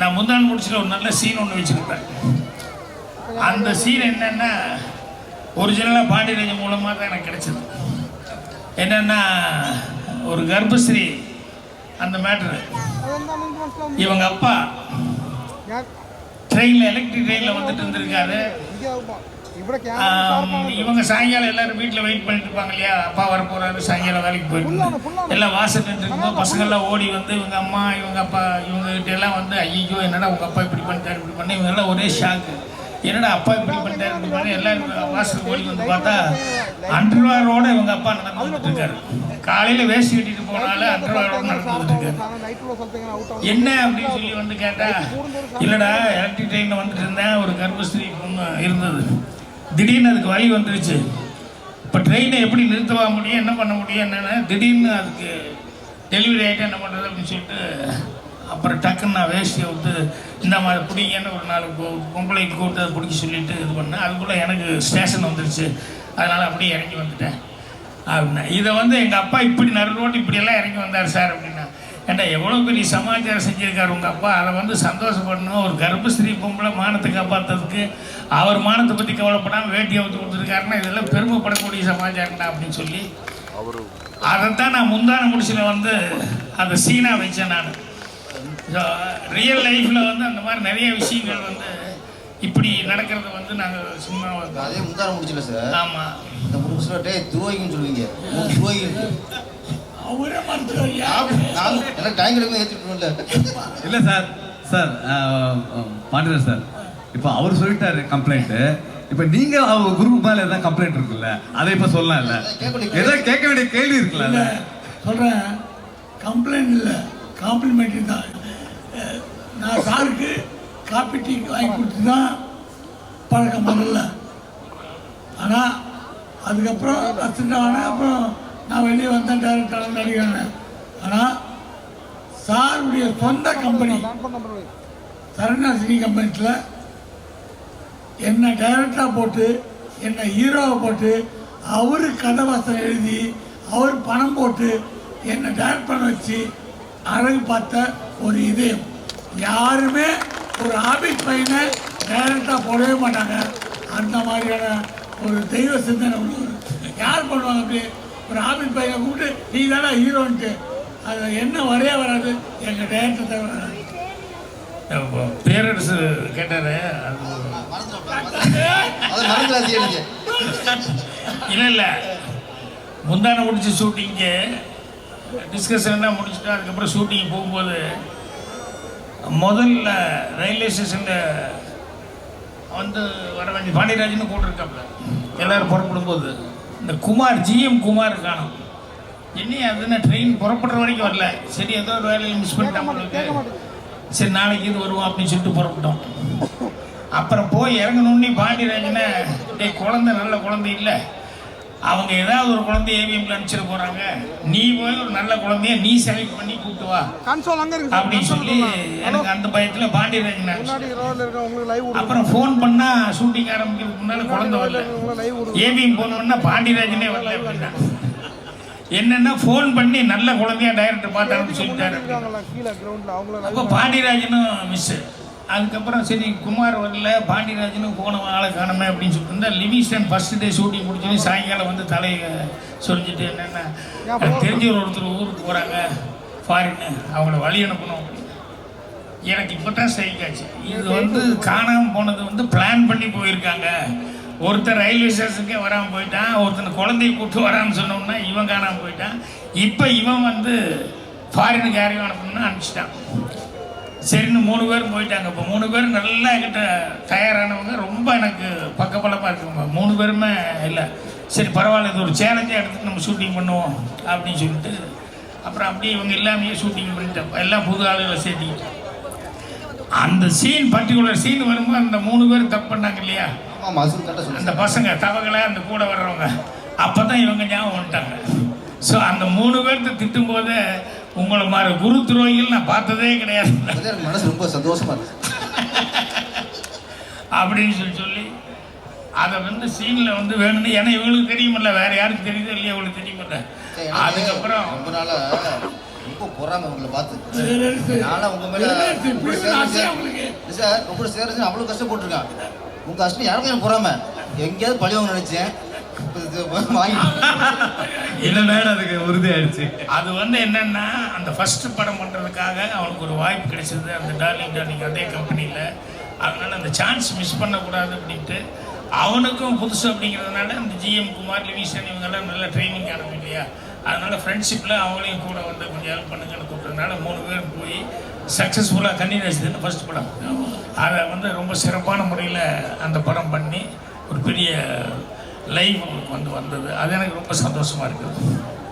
நான் முந்தாள் முடிச்சில் ஒரு நல்ல சீன் ஒன்று வச்சுருப்பேன். அந்த சீன் என்னென்னா ஒரிஜினலாக பாண்டியராஜன் மூலமாக தான் எனக்கு கிடைச்சது. என்னென்னா ஒரு கர்ப்பஸ்ரீ அந்த மேட்ரு இவங்க அப்பா ட்ரெயினில் எலக்ட்ரிக் ட்ரெயினில் வந்துட்டு இருந்திருக்காரு. இவங்க சாயங்காலம் எல்லாரும் வீட்டில் வெயிட் பண்ணிட்டு இருப்பாங்க இல்லையா? அப்பா வர போறாரு சாயங்காலம் வேலைக்கு போயிட்டு எல்லாம் வாசல் நின்றுருக்கோம் பசங்கள்லாம் ஓடி வந்து இவங்க அம்மா இவங்க அப்பா இவங்க கிட்ட எல்லாம் வந்து ஐயோ என்னடா உங்க அப்பா இப்படி பண்ணிட்டாரு இப்படி பண்ண இவங்க எல்லாம் ஒரே ஷாக்கு என்னடா அப்பா இப்படி பண்ணிட்டாரு இப்படி எல்லாரும் வாசல் ஓடி வந்து பார்த்தா அன்றவாரோட இவங்க அப்பா நடந்து வந்துட்டு இருக்காரு. காலையில வேஷ்டி கட்டிட்டு போனாலும் அன்றவாரோட நடந்து இருக்காரு. என்ன அப்படின்னு சொல்லி வந்து கேட்டா இல்லடா எலக்ட்ரிக் ட்ரெயின்ல வந்துட்டு இருந்தேன். ஒரு கர்ப்பஸ்திரி இருந்தது. திடீர்னு அதுக்கு வழி வந்துருச்சு. இப்போ ட்ரெயினை எப்படி நிறுத்தவா முடியும் என்ன பண்ண முடியும் என்னென்ன திடீர்னு அதுக்கு டெலிவரி ஆகிட்டு என்ன பண்ணுறது அப்படின்னு சொல்லிட்டு அப்புறம் டக்குன்னு நான் வேஷ்டியை விட்டு இந்த மாதிரி பிடிங்கன்னு ஒரு நாலு பொ- பொம்பளைக்கு கூப்பிட்டு அதை பிடிக்க சொல்லிட்டு இது பண்ணேன். அதுக்குள்ளே எனக்கு ஸ்டேஷன் வந்துருச்சு. அதனால் அப்படியே இறங்கி வந்துட்டேன். அப்படின்னா இதை வந்து எங்கள் அப்பா இப்படி நடு ரோட்டு இப்படியெல்லாம் இறங்கி வந்தார் சார் அப்படின்னு ஏண்டா எவ்வளோ பெரிய சமாச்சாரம் செஞ்சிருக்காரு உங்கள் அப்பா? அதை வந்து சந்தோஷப்படணும். ஒரு கர்ப்பஸ்திரீ பொம்பளை மானத்தை காப்பாற்றுறதுக்கு அவர் மானத்தை பற்றி கவலைப்படாமல் வேட்டியை வந்து கொடுத்துருக்காருன்னா இதெல்லாம் பெருமைப்படக்கூடிய சமாச்சாரம்டா அப்படின்னு சொல்லி. அதைத்தான் நான் முந்தான முடிச்சில் வந்து அந்த சீனாக வச்சேன் நான். ரியல் லைஃப்பில் வந்து அந்த மாதிரி நிறைய விஷயங்கள் வந்து இப்படி நடக்கிறது வந்து நாங்கள் சும்மா அதே முந்தான முடிச்சல சார். ஆமாம் இந்த முடிச்சுல டே துரோகின்னு சொல்லுவீங்க. துரோகிகள். அவரே எனக்கு டைம் கிடைக்கும் ஏற்றிட்டுல இல்லை சார் சார் பாண்டியர் சார் இப்போ அவர் சொல்லிட்டாரு கம்ப்ளைண்ட்டு இப்போ நீங்க அவங்க குரூப் மேல ஏதாவது கம்ப்ளைண்ட் இருக்குல்ல அதை இப்போ சொல்லலாம்ல. ஏதோ கேட்க வேண்டிய கேள்வி இருக்குல்ல சொல்கிறேன் கம்ப்ளைண்ட் இல்லை காம்ப்ளிமெண்ட்ரி தான். நான் சாருக்கு காப்பி டீ வாங்கி கொடுத்து தான் பழக்கம் முதல்ல ஆனால் அதுக்கப்புறம் ஆனேன் அப்புறம் நான் வெளியே வந்தேன் டேரக்டர் நடிகர் ஆனால் சாருடைய சொந்த கம்பெனி சரணாசினி கம்பெனியில் என்னை டைரக்டராக போட்டு என்னை ஹீரோவை போட்டு அவர் கதவாசம் எழுதி அவர் பணம் போட்டு என்னை டைரக்ட் பண்ண வச்சு அழகு பார்த்த ஒரு இதயம். யாருமே ஒரு ஆபிட் பையனை டைரக்டாக போடவே மாட்டாங்க. அந்த மாதிரியான ஒரு தெய்வ சிந்தனை உள்ளவர். யார் பண்ணுவாங்க அப்படி? ஒரு ஆபீஸ் பையனை கூப்பிட்டு நீ தானே ஹீரோன்ட்டு. அது என்ன வரைய வராது எங்கள் டைரக்டர் தவிர இப்போ பேரரசு கேட்டாரு இல்லை இல்லை. முந்தான முடிச்ச ஷூட்டிங்கு டிஸ்கஷன்லாம் முடிச்சுட்டு அதுக்கப்புறம் ஷூட்டிங் போகும்போது முதல்ல ரயில்வே ஸ்டேஷனில் வந்து வர வேண்டிய பாண்டியராஜன் கூட்டிருக்காப்புல எல்லாரும் புறப்படும்போது. இந்த குமார் ஜிஎம் குமார் காணும் என்னையா அதுன்னு ட்ரெயின் புறப்படுற வரைக்கும் வரல. சரி ஏதோ ஒரு வேலையில் மிஸ் இருக்கு. சரி நாளைக்கு இது வருவோம் அப்படின்னு சொல்லிட்டு புறப்பட்டோம். அப்புறம் போய் இறங்கணுன்னே பாண்டியராஜனை டேய் குழந்தை நல்ல குழந்தை இல்லை. அவங்க ஏதாவது ஒரு குழந்தைய ஏவிஎம்ல அனுப்பிச்சிட போறாங்க. நீ போய் ஒரு நல்ல குழந்தைய நீ செலக்ட் பண்ணி கூப்பிட்டு வா. கன்சோல் அங்க இருக்கு அப்படின்னு சொல்லி எனக்கு அந்த பயத்துல பாண்டியராஜன் அப்புறம் ஃபோன் பண்ணா ஷூட்டிங் ஆரம்பிக்கிறதுக்கு முன்னால குழந்தை வரல. ஏவிஎம் ஃபோன் பண்ணா பாண்டியராஜனே வரல அப்படின்னா. என்னன்னா ஃபோன் பண்ணி நல்ல குழந்தையா டைரக்டர் பார்த்தாருன்னு சொல்லிட்டாரு அப்போ பாண்டியராஜனும் மிஸ் அதுக்கப்புறம் சரி குமார் வரல பாண்டியராஜனும் போன ஆளை காணுமே அப்படின்னு சொல்லிட்டு இருந்தா லிவிங்ஸ்டன் ஃபர்ஸ்ட் டே ஷூட்டிங் முடிச்சு சாயங்காலம் வந்து தலையை சொல்லிட்டு என்னென்ன தெரிஞ்சவர் ஒருத்தர் ஊருக்கு போகிறாங்க ஃபாரின்னு அவங்கள வழி அனுப்பணும். எனக்கு இப்போ தான் ஸ்ட்ரைக்காச்சு இது வந்து காணாமல் போனது வந்து பிளான் பண்ணி போயிருக்காங்க. ஒருத்தர் ரயில்வே ஸ்டேஷனுக்கே வராமல் போயிட்டான் ஒருத்தன் குழந்தைய கூப்பிட்டு வரான்னு சொன்னோம்னா இவன் காணாமல் போயிட்டான். இப்போ இவன் வந்து ஃபாரினுக்கு யாரையும் அனுப்பணும்னு அனுப்பிச்சிட்டான். சரின்னு மூணு பேரும் போயிட்டாங்க. இப்போ மூணு பேரும் நல்லா என்கிட்ட தயாரானவங்க. ரொம்ப எனக்கு பக்கபலமாக இருக்குங்க. மூணு பேருமே இல்லை. சரி பரவாயில்ல. இது ஒரு சேலஞ்சாக எடுத்துட்டு நம்ம ஷூட்டிங் பண்ணுவோம் அப்படின்னு சொல்லிட்டு அப்புறம் அப்படியே இவங்க எல்லாமே ஷூட்டிங் பண்ணிட்டோம் எல்லாம் புது ஆளுகளை சேர்த்திக்கிட்டோம் அந்த சீன் பர்டிகுலர் சீன் வரும்போது அந்த மூணு பேரும் தப்பு பண்ணாங்க இல்லையா? அந்த பசங்க தவகளை அந்த கூட வர்றவங்க. அப்போ தான் இவங்க ஞாபகம் வந்துட்டாங்க. ஸோ அந்த மூணு பேர்த்த திட்டும் போதே உங்களை மாதிரி குரு துரோகிகள் நான் பார்த்ததே கிடையாது. மனசு ரொம்ப சந்தோஷமா இருக்கு. அப்படின்னு சொல்லி சொல்லி அதை வந்து சீனில் வந்து வேணும்னு ஏன்னா இவங்களுக்கு தெரியுமில்ல வேற யாருக்கு தெரியுதோ இல்லையா இவங்களுக்கு தெரியுமில்ல. அதுக்கப்புறம் ரொம்ப நாளா ரொம்ப பொறாம உங்களை பார்த்து. நானும் உங்க மேல சரி, சரி. உங்க இப்படி சேர்ந்து அவ்வளவு கஷ்டப்பட்டிருக்கான். உங்க கஷ்டம் யாருக்கும் எனக்கு பொறாம? எங்கேயாவது பழிவாங்க நினைச்சேன். வாங்கி நேரம் அதுக்கு உறுதி ஆயிடுச்சு அது வந்து என்னன்னா அந்த ஃபர்ஸ்ட் படம் பண்ணுறதுக்காக அவனுக்கு ஒரு வாய்ப்பு கிடைச்சது. அந்த டார்லிங் டார்லிங் அதே கம்பெனியில் அதனால அந்த சான்ஸ் மிஸ் பண்ணக்கூடாது அப்படின்ட்டு அவனுக்கும் புதுசு அப்படிங்கிறதுனால அந்த ஜிஎம் குமார் லிவிஷன் இவங்கெல்லாம் நல்ல ட்ரைனிங் ஆனவங்க இல்லையா? அதனால ஃப்ரெண்ட்ஷிப்பில் அவங்களையும் கூட வந்து கொஞ்சம் ஹெல்ப் பண்ணுங்கன்னு கூப்பிட்டதுனால மூணு பேரும் போய் சக்ஸஸ்ஃபுல்லாக கன்னிராஜ்னு ஃபர்ஸ்ட் படம். அதை வந்து ரொம்ப சிறப்பான முறையில் அந்த படம் பண்ணி ஒரு பெரிய லைவ் அவங்களுக்கு வந்து வந்தது. அது எனக்கு ரொம்ப சந்தோஷமாக இருக்குது.